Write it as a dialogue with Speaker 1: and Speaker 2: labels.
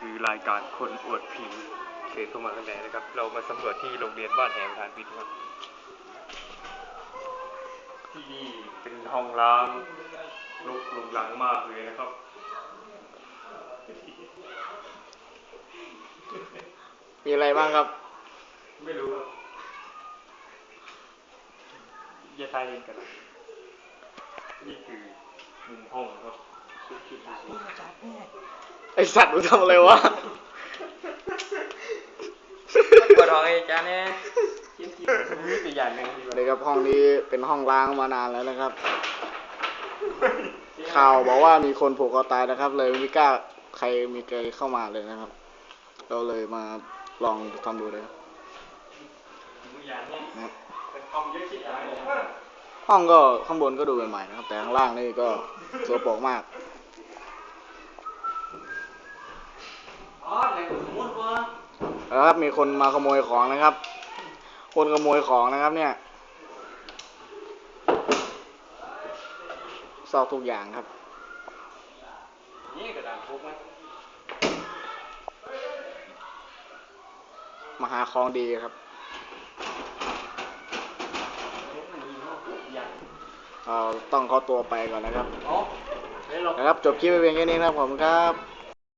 Speaker 1: คือรายการคนอวดผีเชิญเข้ามาข้างในนะครับ เรามาสำรวจที่โรงเรียนบ้านแหงทานพิษครับที่นี่เป็นห้องล้างลกลุงหลังมากเลยนะครับ
Speaker 2: มีอะไรบ้างครับ
Speaker 1: ไม่รู้ครับอย่าทายเองกัน นี่คือมุมห้องครับ
Speaker 2: ไอสัตว์มึงทำอะไรวะ
Speaker 3: ปวดท้องไอ้จ้าเนี่ย
Speaker 1: มีตัวอย่างหนึ่งที่ว่า
Speaker 2: เลยครับห้องนี้เป็นห้องล้างมานานแล้วนะครับ ข่าวบอกว่ามีคนผูกคอตายนะครับ เลยไม่กล้าใครมีใครเข้ามาเลยนะครับ เราเลยมาลองทำดูเลยครับ
Speaker 1: ตัวอย่างเนี่ย
Speaker 2: นะครับ
Speaker 1: เป็นคอมเยอะชิดอะไรเนี่ย
Speaker 2: ห้องก็ข้างบนก็ดูใหม่ๆนะครับ แต่ข้างล่างนี่ก็สกปรกมาก
Speaker 3: อ๋อแรงสมมุติว่า
Speaker 2: แล้วครับมีคนมาขโมยของนะครับ คนขโมยของนะครับเนี่ยซอกทุกอย่างครับ
Speaker 1: นี่กระดานพุกไหม
Speaker 2: มาหาของดีครับ
Speaker 1: อย่าง
Speaker 2: เราต้องขอตัวไปก่อนนะครับนะครับจบคลิปไปเพียงแค่นี้นะครับผมครับ